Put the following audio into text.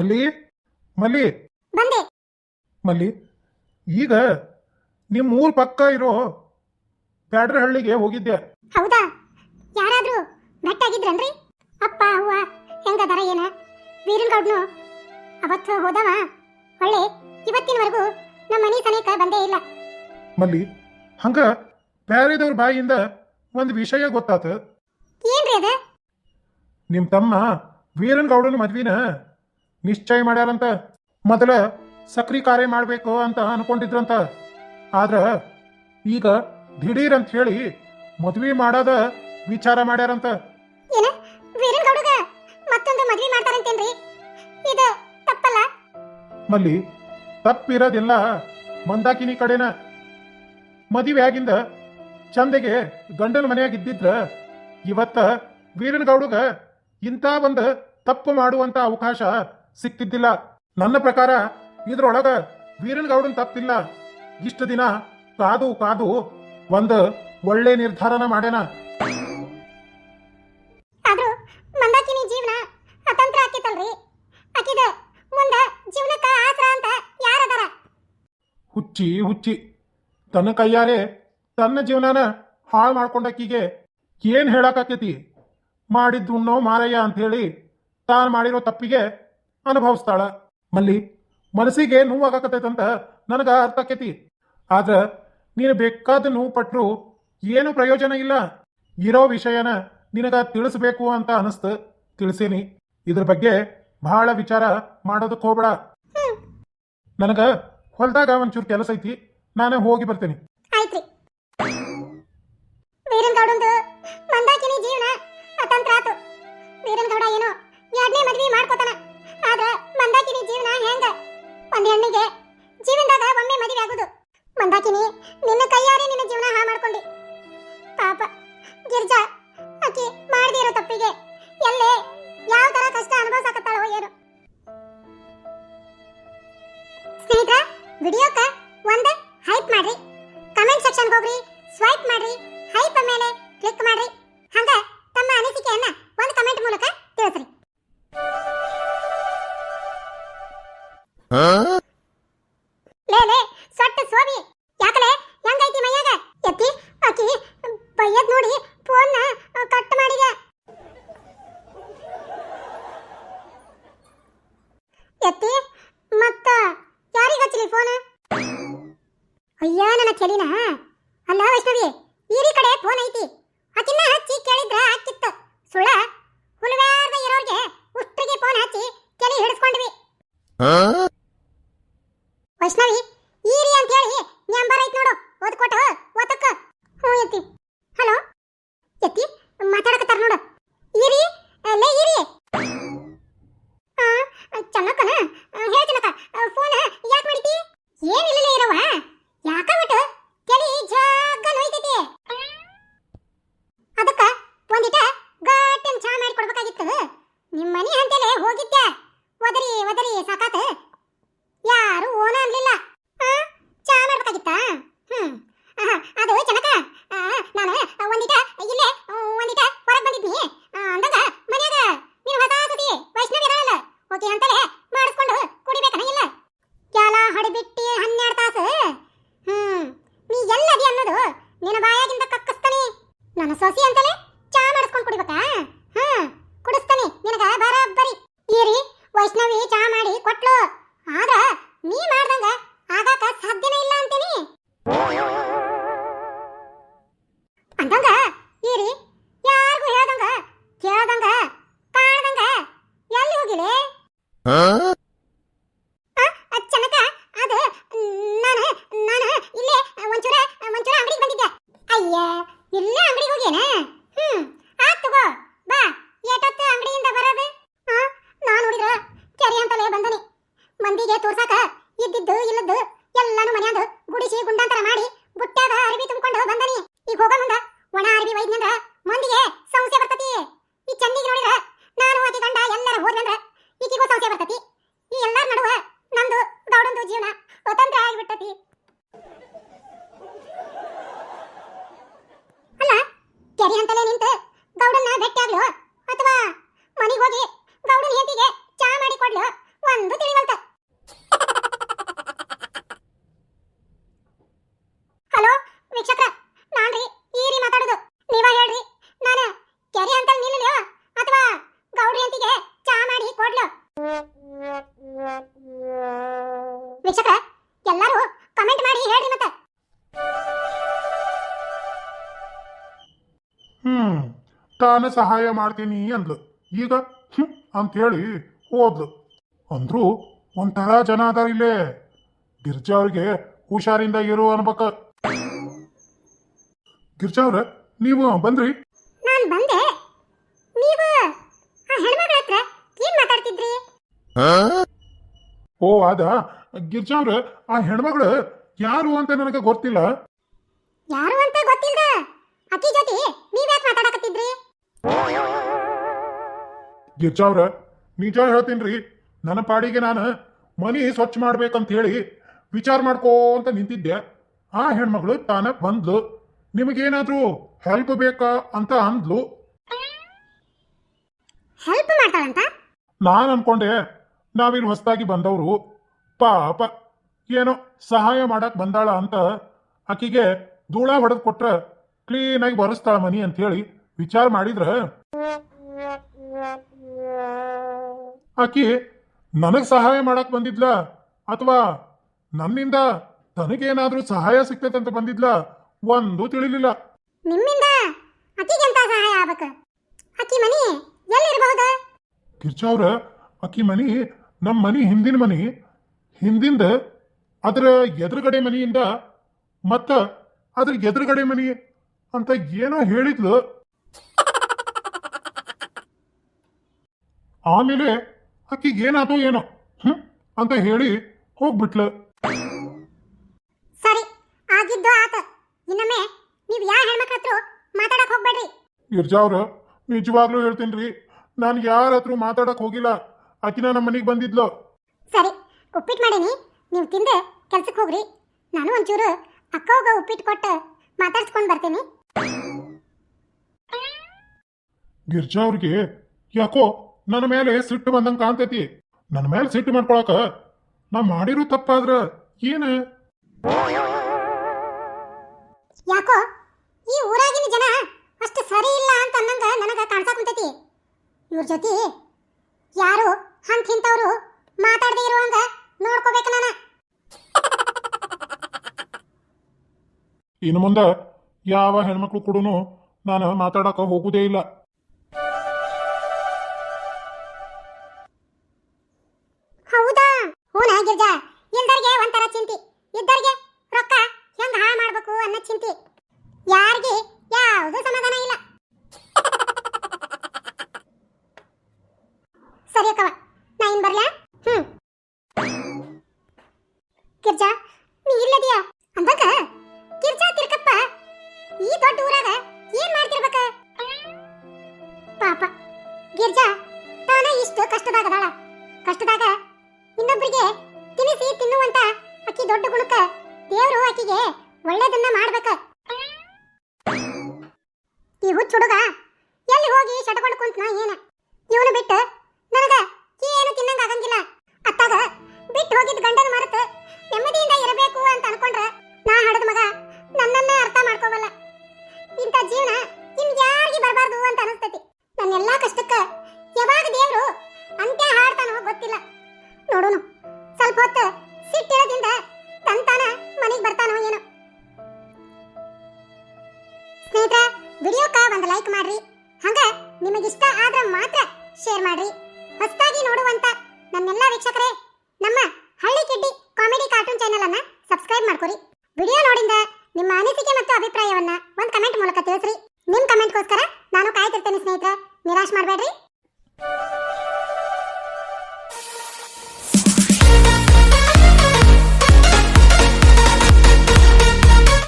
ಮಲ್ಲಿ ಮಲ್ಲಿ. ಬಂದೆ. ಮಲ್ಲಿ ಈಗ ನಿಮ್ಮ ಊರ್ ಪಕ್ಕ ಇರೋ ಬ್ಯಾಡ್ರಹಳ್ಳಿಗೆ ಹೋಗಿದ್ದೆ. ಹೌದಾ? ಯಾರಾದ್ರೂ ಆಗಿದ್ರನ್ರಿ ಅಪ್ಪ ಅವ್ವ ಹೆಂಗದಾರ ಏನ? ವೀರನ್ಗೌಡ್ನು ಅವತ್ತು ಹೋದವ? ಒಳ್ಳೆ ಇವತ್ತಿನವರೆಗೂ ನಮ್ಮ ಮನೆ ಸನೇಕ ಬಂದೇ ಇಲ್ಲ. ಮಲ್ಲಿ ಹಂಗ ಬ್ಯಾರೆದವ್ರ ಬಾಯಿಂದ ಒಂದು ವಿಷಯ ಗೊತ್ತಾತ. ಏನ್ರಿ ಅದ? ನಿಮ್ಮ ತಮ್ಮ ವೀರನ್ಗೌಡನ ಮದ್ವಿನ ನಿಶ್ಚಯ ಮಾಡ್ಯಾರಂತ. ಮೊದಲ ಸಕ್ರಿ ಕಾರ್ಯ ಮಾಡಬೇಕು ಅಂತ ಅನ್ಕೊಂಡಿದ್ರಂತ. ಆದ್ರ ಈಗ ದಿಢೀರ್ ಅಂತ ಹೇಳಿ ಮದ್ವಿ ಮಾಡೋದ ವಿಚಾರ ಮಾಡ್ಯಾರಂತ. ಏನ? ವೀರನ್ಗೌಡಗ ಮತ್ತೊಂದು ಮದ್ವೆ ಮಾಡ್ತಾರಂತೇನ್ರಿ? ಇದು ತಪ್ಪಲ್ಲ? ಮಲ್ಲಿ ತಪ್ಪಿರೋದಿಲ್ಲ ಮಂದಾಕಿನಿ ಕಡೆನ. ಮದುವೆ ಆಗಿಂದ ಚಂದಗೆ ಗಂಡನ ಮನೆಯಾಗ ಇದ್ದಿದ್ರ ಇವತ್ತ ವೀರನಗೌಡಗ ಇಂಥ ಒಂದು ತಪ್ಪು ಮಾಡುವಂತ ಅವಕಾಶ ಸಿಕ್ತಿದ್ದಿಲ್ಲ. ನನ್ನ ಪ್ರಕಾರ ಇದ್ರೊಳಗ ವೀರನಗೌಡನ್ ತಪ್ಪಿಲ್ಲ. ಇಷ್ಟು ದಿನ ಕಾದು ಕಾದು ಒಂದು ಒಳ್ಳೆ ನಿರ್ಧಾರನ ಮಾಡ್ಯಾನ. ಆದ್ರೂ ಮಂದಾಕಿನಿ ಜೀವನ ಅತಂತ್ರ ಆಕಿತಲ್ರಿ. ಆಕಿದ ಮುಂದ ಜೀವನಕ್ಕ ಆಸರ ಅಂತ ಯಾರದಾರ? ಹುಚ್ಚಿ ಹುಚ್ಚಿ. ತನ್ನ ಕೈಯಾರೆ ತನ್ನ ಜೀವನನ ಹಾಳು ಮಾಡ್ಕೊಂಡಕ್ಕಿಗೆ ಏನ್ ಹೇಳಕ್ಕಾಕೈತಿ ಮಾಡಿದ್ದು ಉಣ್ಣೋ ಮಾರಯ್ಯ ಅಂತ ಹೇಳಿ ತಾನು ಮಾಡಿರೋ ತಪ್ಪಿಗೆ ಅನುಭವಿಸ್ತಾಳ. ಮಲ್ಲಿ ಮನಸ್ಸಿಗೆ ನೋವಾಗಕತ್ತೈತಂತ ನನಗೆ ಅರ್ಥ ಆಕೈತಿ. ಆದ್ರೆ ನೀನು ಬೇಕಾದ ನೋವು ಪಟ್ರು ಏನು ಪ್ರಯೋಜನ ಇಲ್ಲ. ಇರೋ ವಿಷಯನ ನಿನಗ ತಿಳಿಸ್ಬೇಕು ಅಂತ ಅನಿಸ್ತು. ತಿಳಿಸೀನಿ. ಇದ್ರ ಬಗ್ಗೆ ಬಹಳ ವಿಚಾರ ಮಾಡೋದಕ್ಕೆ ಹೋಗ್ಬೇಡ. ನನಗ ಹೊಲ್ದಾಗ ಒಂಚೂರು ಕೆಲಸ ಐತಿ. ನಾನೇ ಹೋಗಿ ಬರ್ತೇನೆ. ಹೆಣ್ಣಿಗೆ ಜೀವನದಾಗ ಒಮ್ಮೆ ಮದುವೆ ಆಗುದು. ಮಂದಾಕಿನಿ, ನಿನ್ನ ಕೈಯಾರೆ ನಿನ್ನ ಜೀವನ ಹಾ ಮಾಡ್ಕೊಂಡಿ. ಪಾಪ, ಗಿರ್ಜಾ, ಆಕಿ ಮಾಡದೇ ತಪ್ಪಿಗೆ ಎಲ್ಲಿ ಯಾವ ತರ ಕಷ್ಟ ಅನುಭವಿಸಕತ್ತಾಳೋ ಏನು. ಸ್ನೇಹಿತರ, ವಿಡಿಯೋಕ ಒಂದ್ ಹೈಪ್ ಮಾಡ್ರಿ. ಕಮೆಂಟ್ ಸೆಕ್ಷನ್ ಹೋಗ್ರಿ, ಸ್ವೈಪ್ ಮಾಡ್ರಿ, ಹೈಪ್ ಮೇಲೆ ಕ್ಲಿಕ್ ಮಾಡ್ರಿ. ಹಂಗ ತಮ್ಮ ಅನಿಸಿಕೆಯನ್ನ ಒಂದು ಕಮೆಂಟ್ ಮೂಲಕ ತಿಳಿಸ್ರಿ. ವೈಷ್ಣವಿ ನನ್ನ ಸೊಸಿ ಅಂತಲೇ ಚಾ ಮಾಡಿಸ್ಕೊಂಡು ಕುಡಿಬೇಕಾ? ಹಾ, ಕುಡಿಸ್ತಾನೆ, ನಿನಗ ಬರಬ್ಬರಿ ಏರಿ ವೈಷ್ಣವಿ ಚಾ ಮಾಡಿ ಕೊಟ್ಲು. ಆದ್ರ ನೀ ಮಾಡ್ದಂಗ ಆಗಾಕ ಸಾಧ್ಯನೇ ಇಲ್ಲ ಅಂತೀನಿ. ಅಂದಂಗ ತೋರ್ಸಾಕ ಹ್ಮ್ ತಾನು ಸಹಾಯ ಮಾಡ್ತೀನಿ ಅಂದ್ಲು. ಈಗ ಹ್ಮ್ ಅಂತೇಳಿ ಹೋದ್ಲು ಅಂದ್ರು ಒಂಥರ ಜನ ಅದಾರ ಇಲ್ಲೇ. ಗಿರ್ಜಾ ಅವ್ರಿಗೆ ಹುಷಾರಿಂದ ಇರು ಅನ್ಬೇಕ. ಗಿರ್ಜಾ ಅವ್ರ ನೀವು ಬಂದ್ರಿ? ನಾನು ಬಂದೆ. ನೀವು? ಆ ಹೆಣ್ಮಗಳ ಹತ್ರ ಏನ್ ಮಾತಾಡ್ತಿದ್ರಿ? ಓ ಅದ ಗಿರ್ಜಾ ಅವ್ರ ಆ ಹೆಣ್ಮಗಳು ಯಾರು ಅಂತ ನನಗೆ ಗೊತ್ತಿಲ್ಲ. ಯಾರು ಅಂತ ಗೊತ್ತಿಲ್ದ? ಅಕ್ಕಿ ಜೊತೆ ನೀವ್ಯಾಕ್ ಮಾತಾಡಕತ್ತಿದ್ರಿ? ಗಿರ್ಜಾವ್ರ ನಿಜ ಹೇಳ್ತೀನ್ರಿ. ನನ್ನ ಪಾಡಿಗೆ ನಾನು ಮನಿ ಸ್ವಚ್ಛ ಮಾಡ್ಬೇಕಂತ ಹೇಳಿ ವಿಚಾರ ಮಾಡ್ಕೋಂತ ನಿಂತಿದ್ದೆ. ಆ ಹೆಣ್ಮಗಳು ತಾನ ಬಂದ್ಲು. ನಿಮಗೇನಾದ್ರೂ ಹೆಲ್ಪ್ ಬೇಕಾ ಅಂತ ಅಂದ್ಲು. ಹೆಲ್ಪ್ ಮಾಡ್ತಾಳಂತ? ನಾನು ಅನ್ಕೊಂಡೆ ನಾವಿಲ್ಲಿ ಹೊಸದಾಗಿ ಬಂದವರು. ಪಾಪ ಏನೋ ಸಹಾಯ ಮಾಡಕ್ ಬಂದಾಳ ಅಂತ ಆಕಿಗೆ ಧೂಳ ಹೊಡೆದು ಕೊಟ್ರ ಕ್ಲೀನಾಗಿ ಬರೆಸ್ತಾಳ ಮನಿ ಅಂತ ಹೇಳಿ ವಿಚಾರ ಮಾಡಿದ್ರ ಆಕಿ ನನಗ್ ಸಹಾಯ ಮಾಡಕ್ ಬಂದಿದ್ಲ ಅಥವಾ ನನ್ನಿಂದ ತನಗೇನಾದ್ರೂ ಸಹಾಯ ಸಿಗ್ತೈತೆ ಅಂತ ಬಂದಿದ್ಲ ಒಂದು ತಿಳಿಲಿಲ್ಲ. ನಿಮ್ಮಿಂದ? ಅಕ್ಕಿಗೆ ಎಂತ ಸಹಾಯ ಆಗ್ಬೇಕು? ಅಕ್ಕಿ ಮನಿ ಎಲ್ಲಿರಬಹುದು? ಅವ್ರ ಆಕಿ ಮನಿ ನಮ್ಮ ಮನಿ ಹಿಂದಿನ ಮನಿ. ಹಿಂದಿಂದ ಅದರ ಎದುರುಗಡೆ ಮನಿಯಿಂದ ಮತ್ತ ಅದ್ರ ಎದುರುಗಡೆ ಮನಿ ಅಂತ ಏನೋ ಹೇಳಿದ್ಲು. ಆಮೇಲೆ ಆಕಿಗೆ ಏನಾದೋ ಏನೋ ಹ್ಮ್ ಅಂತ ಹೇಳಿ ಹೋಗ್ಬಿಟ್ಲು. ಸರಿ ಆಗಿದ್ದು ಆತ. ಇನ್ನೊಮ್ಮೆ ನೀವು ಯಾವ ಹೆಣ್ಮಕ್ಳ ಹತ್ರ ಮಾತಾಡಕ್ ಹೋಗ್ಬೇಡ್ರಿ. ಗಿರ್ಜಾ ಅವ್ರ ನಿಜವಾಗ್ಲೂ ಹೇಳ್ತೀನಿ ನಾನು ಯಾರ ಹತ್ರ ಮಾತಾಡಕ್ ಹೋಗಿಲ್ಲ. ಆಕಿನ ನಮ್ಮ ಮನೆಗೆ ಬಂದಿದ್ಲು. ಸರಿ ಉಪ್ಪಿಟ್ಟು ಮಾಡೀನಿ. ನೀವು ತಿಂದು ಕೆಲ್ಸಕ್ಕೆ ಹೋಗ್ರಿ. ನಾನು ಒಂಚೂರು ಅಕ್ಕವ್ಗ ಉಪ್ಪಿಟ್ಟು ಕೊಟ್ಟು ಮಾತಾಡ್ಸ್ಕೊಂಡು ಬರ್ತೀನಿ. ಗಿರ್ಜಾ ಅವ್ರಿಗೆ ಯಾಕೋ ನನ್ನ ಮೇಲೆ ಸಿಟ್ಟು ಬಂದಂಗೆ ಕಾಣ್ತೈತಿ. ನನ್ನ ಮೇಲೆ ಸಿಟ್ಟು ಮಾಡ್ಕೊಳಕ ನಾ ಮಾಡಿರೋ ತಪ್ಪಾದ್ರ ಏನ? ಯಾಕೋ ಈ ಊರಾಗಿನ ಜನ ಅಷ್ಟು ಸರಿ ಇಲ್ಲ ಅಂತ ಅನ್ನಂಗ ನನಗ ಕಾಣ್ತಾ ಕುಂತೈತಿ. ಇವ್ರ ಜೊತೆ ಯಾರು ಹಂತ ಹಿಂತವ್ರು ಮಾತಾಡದೇ ಇರುವಂಗ ನೋಡ್ಕೋಬೇಕು ನಾನು. ಇನ್ನು ಮುಂದೆ ಯಾವ ಹೆಣ್ಮಕ್ಳು ಕೂಡ ನಾನು ಮಾತಾಡಕ ಹೋಗುದೇ ಇಲ್ಲ. ಅನ್ನೋ ಚಿಂತೆ. ಯಾರಿಗೆ? ಯಾವುದು ಸಮಾಧಾನ ಇಲ್ಲ. ಸರಿ ಅಕ್ಕವ, ನಾ ಇನ್ ಬರ್ಲಾ? ಹ್ಮ್. ಗಿರ್ಜಾ ನೀ ಇಲ್ಲದಿಯಾ? ಅಂದಂಗ ಗಿರ್ಜಾ ತಿರ್ಕಪ್ಪ. ಈ ದೊಡ್ಡ ಊರಾಗ ಏನ್ ಮಾಡ್ತಿರ್ಬೇಕ? ಪಾಪ. ಗಿರ್ಜಾ, ತಾನ ಇಷ್ಟು ಕಷ್ಟದಾಗದಾಳ. ಕಷ್ಟದಾಗ ಇನ್ನೊಬ್ಬರಿಗೆ ತಿನಿಸಿ ತಿನ್ನುವಂತ ಅಕ್ಕಿ ದೊಡ್ಡ ಗುಣಕ ದೇವರು ಆಕಿಗೆ ಒಳ್ಳೇದನ್ನ ಮಾಡ್ಬೇಕ. ಈ ಹುಚ್ಚ ಹುಡುಗ ಎಲ್ಲಿ ಹೋಗಿ ಶಟಕೊಂಡು ಕುಂತ್ನ ಏನ. ಇವನು ಬಿಟ್ಟು ನನಗ ಏನು ತಿನ್ನಂಗ ಆಗಂಗಿಲ್ಲ. ಅತ್ತಾಗ ಬಿಟ್ಟು ಹೋಗಿದ್ ಗಂಡನ ಮರೆತ ನೆಮ್ಮದಿಯಿಂದ ಇರಬೇಕು ಅಂತ ಅನ್ಕೊಂಡ್ರ ನಾ ಹಡದ ಮಗ ನನ್ನನ್ನ ಅರ್ಥ ಮಾಡ್ಕೋವಲ್ಲ ಇಂಥ ಜೀವನ ಇನ್ ಯಾರಿಗೆ ಬರಬಾರ್ದು ಅಂತ ಅನಿಸ್ತೈತಿ. ನನ್ನೆಲ್ಲಾ ಕಷ್ಟಕ್ಕ ಯಾವಾಗ ದೇವ್ರು ಅಂತ್ಯ ಹಾಡ್ತಾನೋ ಗೊತ್ತಿಲ್ಲ. ನೋಡೋಣ ಸ್ವಲ್ಪ ಹೊತ್ತು ಮಾಡ್ಕೊರಿ. ವಿಡಿಯೋ ನೋಡಿಂದ ನಿಮ್ಮ ಅನಿಸಿಕೆ ಮತ್ತು ಅಭಿಪ್ರಾಯವನ್ನ ಒಂದು ಕಮೆಂಟ್ ಮೂಲಕ ತಿಳಿಸ್ರಿ. ನಿಮ್ಮ ಕಮೆಂಟ್ಗೋಸ್ಕರ ನಾನು ಕಾಯ್ತಿರ್ತೇನೆ ಸ್ನೇಹಿತರೆ. ನಿರಾಶ್ ಮಾಡಬೇಡ್ರಿ.